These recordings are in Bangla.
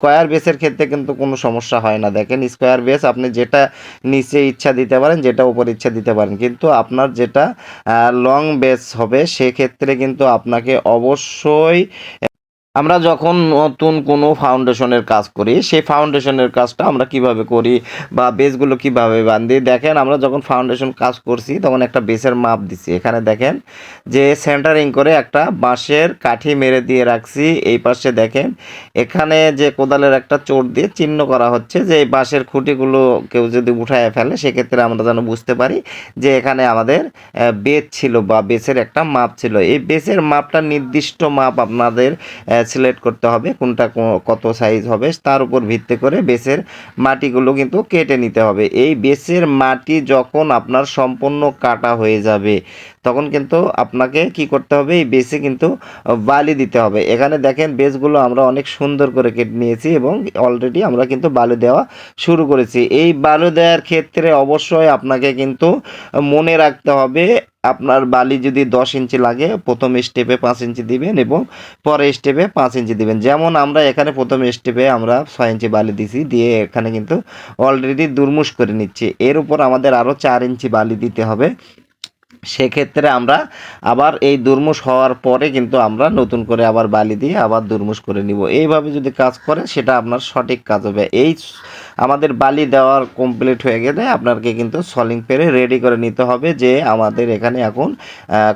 স্কোয়ার বেসের ক্ষেত্রে কিন্তু কোনো সমস্যা হয় না। দেখেন, স্কোয়ার বেস আপনি যেটা নিচে ইচ্ছা দিতে পারেন, যেটা উপর ইচ্ছা দিতে পারেন। কিন্তু আপনার যেটা লং বেস হবে, সেক্ষেত্রে কিন্তু আপনাকে অবশ্যই আমরা যখন নতুন কোনো ফাউন্ডেশনের কাজ করি, সেই ফাউন্ডেশনের কাজটা আমরা কীভাবে করি বা বেসগুলো কীভাবে বান্ধি দেখেন আমরা যখন ফাউন্ডেশন কাজ করছি, তখন একটা বেসের মাপ দিছি এখানে দেখেন যে সেন্টারিং করে একটা বাঁশের কাঠি মেরে দিয়ে রাখছি, এই পাশে দেখেন এখানে যে কোদালের একটা চোট দিয়ে চিহ্ন করা হচ্ছে যে এই বাঁশের খুঁটিগুলো কেউ যদি উঠায় ফেলে, সেক্ষেত্রে আমরা যেন বুঝতে পারি যে এখানে আমাদের বেস ছিল বা বেসের একটা মাপ ছিল। এই বেসের মাপটা নির্দিষ্ট মাপ আপনাদের সিলেক্ট করতে হবে কোনটা কত সাইজ হবে, তার উপর ভিত্তি করে বেসের মাটিগুলো কিন্তু কেটে নিতে হবে। এই বেসের মাটি যখন আপনার সম্পূর্ণ কাটা হয়ে যাবে, তখন কিন্তু আপনাকে কি করতে হবে, এই বেসে কিন্তু বালি দিতে হবে। এখানে দেখেন বেসগুলো আমরা অনেক সুন্দর করে কেটে নিয়েছি এবং অলরেডি আমরা কিন্তু বালু দেওয়া শুরু করেছি। এই বালু দেওয়ার ক্ষেত্রে অবশ্যই আপনাকে কিন্তু মনে রাখতে হবে আপনার বালি যদি দশ ইঞ্চি লাগে, প্রথম স্টেপে পাঁচ ইঞ্চি দিবেন এবং পরের স্টেপে পাঁচ ইঞ্চি দিবেন। যেমন আমরা এখানে প্রথম স্টেপে আমরা ছয় ইঞ্চি বালি দিছি, দিয়ে এখানে কিন্তু অলরেডি দুর্মুষ করে নিচ্ছি। এর উপর আমাদের আরও চার ইঞ্চি বালি দিতে হবে। সেক্ষেত্রে আমরা আবার এই দুর্মুষ হওয়ার পরে কিন্তু আমরা নতুন করে আবার বালি দিয়ে আবার দুর্মুষ করে নিব। এইভাবে যদি কাজ করেন সেটা আপনার সঠিক কাজ হবে। এই আমাদের বালি দেওয়ার কমপ্লিট হয়ে গেলে আপনাকে কিন্তু সলিং পেরে রেডি করে নিতে হবে যে আমাদের এখানে এখন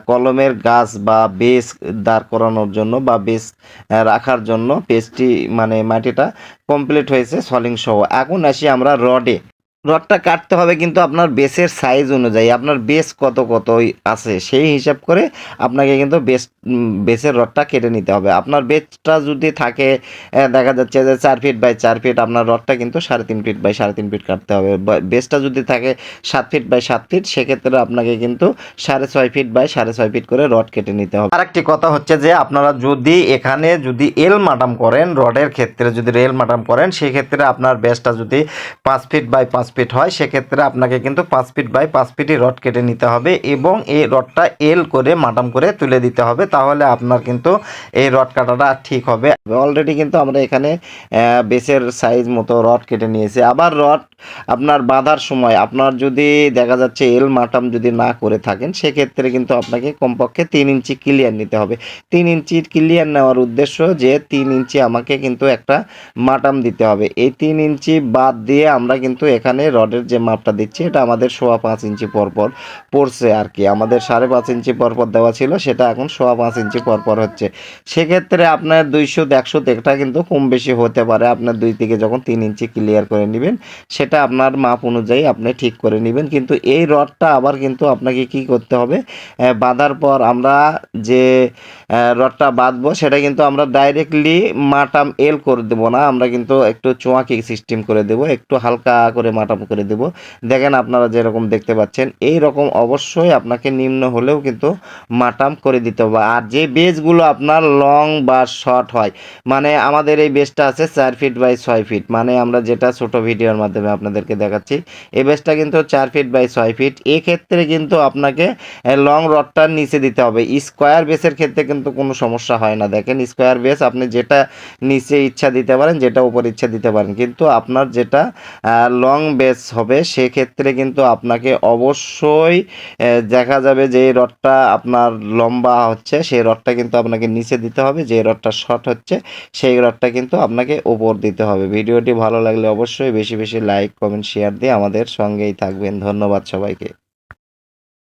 কলমের গাছ বা বেস দাঁড় করানোর জন্য বা আহ, রাখার জন্য পেস্টটি মানে মাটিটা কমপ্লিট হয়েছে সলিং সহ। এখন আসি আমরা রডে রডটা কাটতে হবে কিন্তু আপনার বেসের সাইজ অনুযায়ী, আপনার বেস কত কত আছে সেই হিসাব করে আপনাকে কিন্তু বেস বেসের রডটা কেটে নিতে হবে। আপনার বেসটা যদি থাকে দেখা যাচ্ছে যে চার ফিট বাই চার ফিট আপনার রডটা কিন্তু সাড়ে তিন ফিট বাই সাড়ে তিন ফিট কাটতে হবে। বেসটা যদি থাকে সাত ফিট বাই সাত ফিট সেক্ষেত্রে আপনাকে কিন্তু সাড়ে ছয় ফিট বাই সাড়ে ছয় ফিট করে রড কেটে নিতে হবে। আরেকটি কথা হচ্ছে যে, আপনারা যদি এখানে যদি এল মাটাম করেন, রডের ক্ষেত্রে যদি রেল মাটাম করেন, সেক্ষেত্রে আপনার বেসটা যদি পাঁচ ফিট বাই পাঁচ ফিট হয়, সেক্ষেত্রে আপনাকে কিন্তু পাঁচ ফিট বাই পাঁচ ফিটই রড কেটে নিতে হবে এবং এই রডটা এল করে মাটাম করে তুলে দিতে হবে। তাহলে আপনার কিন্তু এই রড কাটাটা ঠিক হবে। অলরেডি কিন্তু আমরা এখানে বেসের সাইজ মতো রড কেটে নিয়েছি। আবার রড আপনার বাঁধার সময় আপনার যদি দেখা যাচ্ছে এল মাটাম যদি না করে থাকেন, সেক্ষেত্রে কিন্তু আপনাকে কমপক্ষে তিন ইঞ্চি ক্লিয়ার নিতে হবে। তিন ইঞ্চির ক্লিয়ার নেওয়ার উদ্দেশ্য যে তিন ইঞ্চি আমাকে কিন্তু একটা মাটাম দিতে হবে। এই তিন ইঞ্চি বাদ দিয়ে আমরা কিন্তু এখানে রডের যে মাপটা দিচ্ছি, এটা আমাদের সোয়া পাঁচ ইঞ্চি পরপর পড়ছে আর কি। আমাদের সাড়ে পাঁচ ইঞ্চি পরপর দেওয়া ছিল, সেটা এখন সোয়া পাঁচ ইঞ্চি পরপর হচ্ছে। সেক্ষেত্রে আপনার দুইশো একশো এটা কিন্তু কম বেশি হতে পারে। আপনার দুই থেকে যখন তিন ইঞ্চি ক্লিয়ার করে নেবেন, সেটা আপনার মাপ অনুযায়ী আপনি ঠিক করে নেবেন। কিন্তু এই রডটা আবার কিন্তু আপনাকে কি করতে হবে? বাঁধার পর আমরা যে রডটা বাঁধবো, সেটা কিন্তু আমরা ডাইরেক্টলি মাটাম এল করে দেবো না। আমরা কিন্তু একটু চোঁয়াকি সিস্টেম করে দেব, একটু হালকা করে মাটাম করে দেব। দেখেন আপনারা যেরকম দেখতে পাচ্ছেন এই রকম অবশ্যই আপনাকে নিম্ন হলেও কিন্তু মাটাম করে দিতে হবে। আর যে বেসগুলো আপনার লং বা শর্ট হয় মানে আমাদের এই বেসটা আছে চার ফিট বাই ছয় ফিট মানে আমরা যেটা ছোট ভিডিওর মাধ্যমে আপনাদেরকে দেখাচ্ছি, এই বেসটা কিন্তু চার ফিট বাই ছয় ফিট, এক্ষেত্রে কিন্তু আপনাকে লং রডটার নিচে দিতে হবে, স্কোয়ার বেসের ক্ষেত্রে কিন্তু কোনো সমস্যা হয় না, দেখেন স্কোয়ার বেস আপনি যেটা নিচে ইচ্ছা দিতে পারেন, যেটা উপর ইচ্ছা দিতে পারেন, কিন্তু আপনার যেটা লং বেস হবে, সেক্ষেত্রে কিন্তু আপনাকে অবশ্যই দেখা যাবে যে রডটা আপনার লম্বা হচ্ছে সেই রডটা কিন্তু আপনাকে নিচে দিতে হবে, যে রডটা শর্ট হচ্ছে, সেই রডটা কিন্তু আপনাকে ওপর দিতে হবে। ভিডিওটি ভালো লাগলে অবশ্যই বেশি বেশি লাইক কমেন্ট শেয়ার দিয়ে আমাদের সঙ্গেই থাকবেন। ধন্যবাদ সবাইকে।